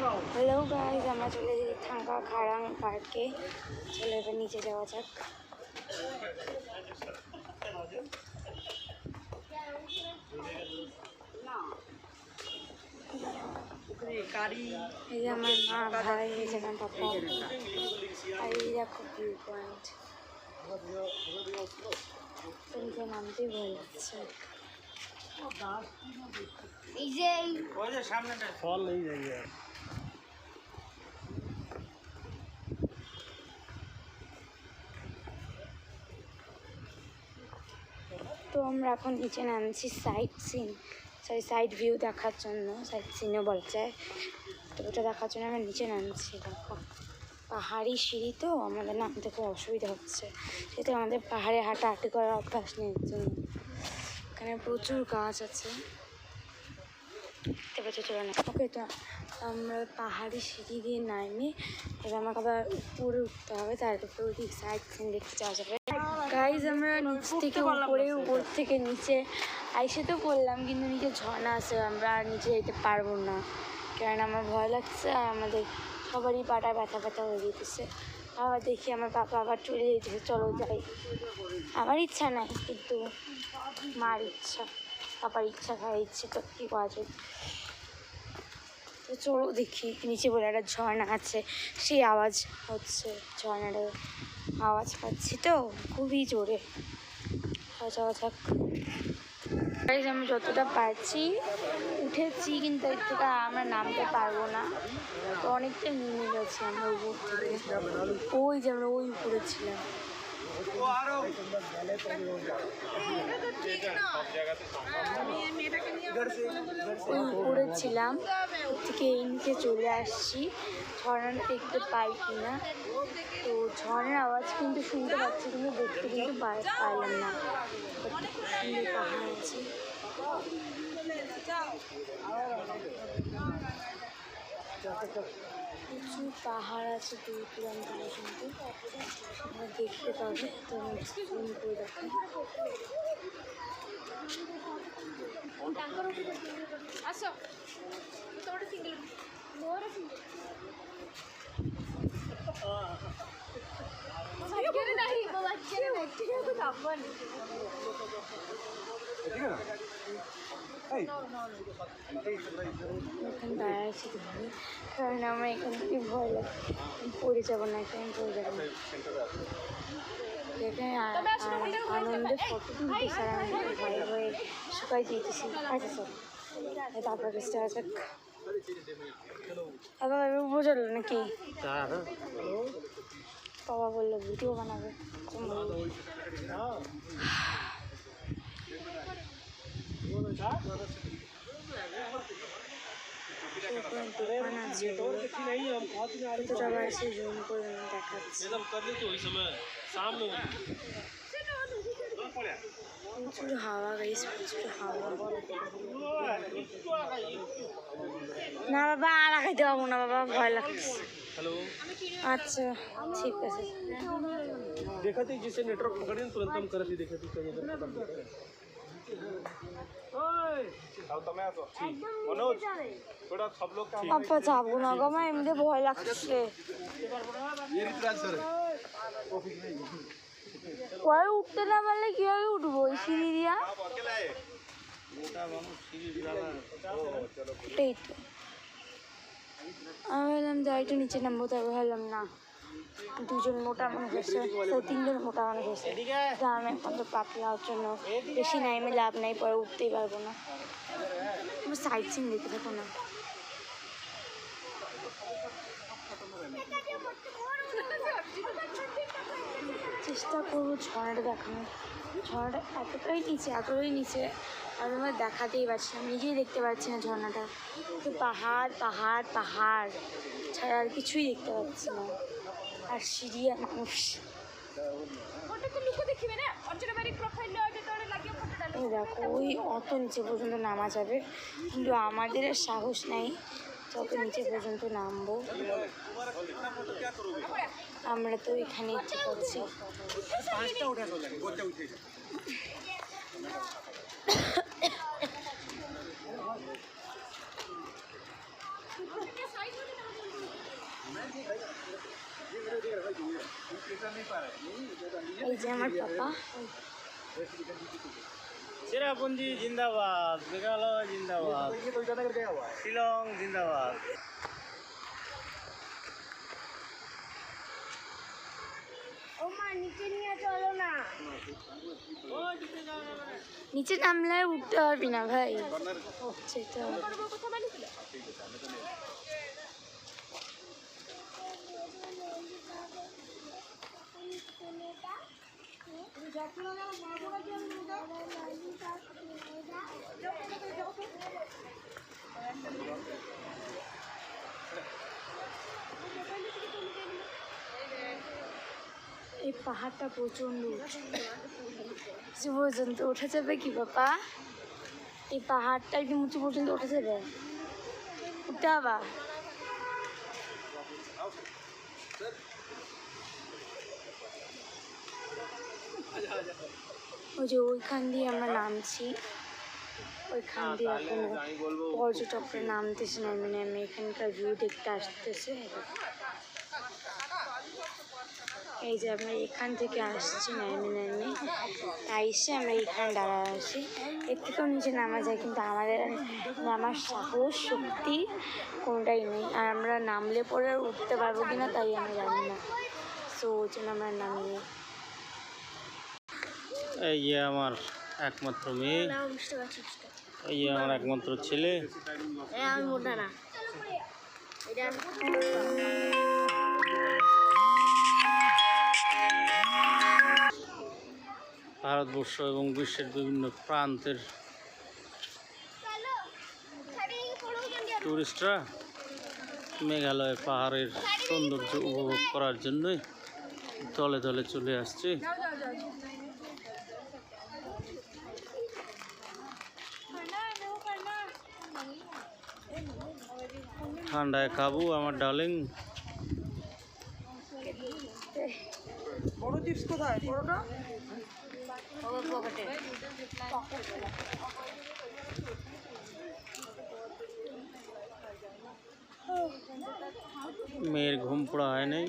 Hello guys আমরা চলে এসেছি থাঙ্কা খারাং পার্কে। চলে এবার নিচে যাওয়া যাক। এই আমার মা ভাই এখানে পাপা। আর এই দেখো ভিউ পয়েন্ট তোমাকে নামতেই ভয় লাগছে এই যে ফল এই জায়গায়। তো আমরা এখন নিচে নামছি side scene sorry side view দেখার জন্য সাইড সিনও বলা যায় তো ওটা দেখার জন্য আমরা নিচে নামছি, দেখো। পাহাড়ি সিঁড়ি তো, আমাদের নামতে খুব অসুবিধা হচ্ছে। সেহেতু আমাদের পাহাড়ে হাঁটাহাঁটি করার অভ্যাস নেই জন্য এখানে প্রচুর গাছ আছে। চলে না। ওকে, তো আমরা পাহাড়ি সিঁড়ি দিয়ে নামি, এবার আমাকে আবার উপরে উঠতে হবে তার উপরে ওই সাইড সিন দেখতে যাওয়া যাবে। গাইজ আমরা নিচ থেকে উপরে উপর থেকে নিচে। আইসে তো পড়লাম কিন্তু নিচে ঝর্ণা আছে আমরা আর নিচে যেতে পারব না। কারণ আমার ভয় লাগছে আর আমাদের সবারই পাটা ব্যথা ব্যথা হয়ে যেতেছে। আবার দেখি আমার পাপা আবার চলে যেতেছে চলো যাই। আমার ইচ্ছা নাই কিন্তু মার ইচ্ছা পাপার ইচ্ছা খাওয়ার ইচ্ছে তো কী করা যায়? তো চলো দেখি নিচে বলে একটা ঝর্ণা আছে সেই আওয়াজ হচ্ছে ঝর্ণাটার আওয়াজ পাচ্ছি তো? খুবই জোরে। আমি যতটা পারছি উঠেছি, কিন্তু এর থেকে আমরা নামতে পারব না। তো অনেকটা নেমে গেছি আমরা উপর থেকে। ওই যে আমরা ওই উপরে ছিলাম। ওই উপরে ছিলাম থেকে এই নিচে চলে আসছি। ঝর্ণাটা দেখতে পাই কিনা। তো ঝর্ণার আওয়াজ কিন্তু শুনতে পাচ্ছি, কিন্তু দেখতে কিন্তু পাইলাম না। সুন্দর পাহাড় আছে। প্রচুর পাহাড় আছে দূর দূরান্ত পর্যন্ত। আমরা দেখতে পাবে তো আমি জুম করে দেখাই এখানে দাঁড়াচ্ছি ধরে কারণ আমার এখান থেকে ভয় লাগে। আমি পড়ে যাব না এখানে পড়ে যাব না এখানে আ- আ- আনন্দে ফটো তুলতে স্যার আমি ভয়ে ভয়ে শুকাই দিতেছি আচ্ছা স্যার। তারপর যাওয়া যাক। বাবা এবার বোঝালো নাকি? বাবা বলল ভিডিও বানাবে। তো বললো, ওখানে দোকান আছে नहीं हम पहुंच नहीं आ रहे কতটা বার সে জুম করে আমি দেখাচ্ছি जब कर लेते वही समय शाम में প্রচুর হাওয়া গাইস প্রচুর হাওয়া না বাবা আর খাইতে পারবো না বাবা ভয় লাগছে हेलो আচ্ছা ঠিক আছে देखा थी जिसे नेटवर्क पकड़े ना, तुरंत हम कर दी देखा थी না গো মা এমনি ভয় লাগছে পরে উঠতে না পারলে কীভাবে উঠবো এই সিঁড়ি দিয়া আমি ভাবলাম যাইটা নিচে নামবো তারপর ভাবলাম না দুজন মোটা মানুষ এসছে তো তিনজন মোটা মানুষ এসছে তা আমি এখন তো পাতলা ওর জন্য বেশি নাইমে লাভ নাই, পরে উঠতেই পারব না। আমার সাইড সিন দেখতে থাকো না। চেষ্টা করব ঝর্ণাটা দেখানোর। ঝর্ণাটা এতটাই নিচে এতটাই নিচে আমি আমার দেখাতেই পারছি না নিজেই দেখতে পাচ্ছি না ঝর্ণাটা। পাহাড় পাহাড় পাহাড়, ছাড়া আর কিছুই দেখতে পাচ্ছি না। আর আর মানুষ। দেখো ওই অত নিচে পর্যন্ত নামা যাবে। কিন্তু আমাদের আর সাহস নাই তত নিচে পর্যন্ত নামবো। আমরা তো এখানে ইচ্ছে করছি এই যে আমার পাপা। চেরাপুঞ্জি জিন্দাবাদ মেঘালয় জিন্দাবাদ শিলং জিন্দাবাদ। নিচে নামলে উঠতে পারবি না ভাই। সেটা এই পাহাড়টা প্রচণ্ড উঁচু। পর্যন্ত ওঠা যাবে কি বাবা? এই পাহাড়টা একদম উঁচু পর্যন্ত ওঠা যাবে? উঠতে হবা ওই যে ওইখান দিয়ে আমরা নামছি। ওইখান দিয়ে এখন পর্যটকরা নামতেছে নেমে নেমে এখানকার ভিউ দেখতে আসতেছে। এই যে আমরা এখান থেকে আসছি নেমে নেমে আইসে আমরা এখানে দাঁড়া আছি। এর থেকেও নিচে নামা যায়, কিন্তু আমাদের নামার সাহস, শক্তি কোনোটাই নেই। আর আমরা নামলে পরে উঠতে পারব কিনা তাই আমি জানি না। সো ওই জন্য আমরা নামিনি এই যে আমার একমাত্র মেয়ে। এই আমার একমাত্র ছেলে। ভারতবর্ষ এবং বিশ্বের বিভিন্ন প্রান্তের টুরিস্টরা মেঘালয় পাহাড়ের সৌন্দর্য উপভোগ করার জন্যই দলে দলে চলে আসছে। ঠান্ডায় কাবু আমার ডার্লিং। বড় চিপস কোথায়? বড়টা মেয়ের ঘুম পড়া হয় নাই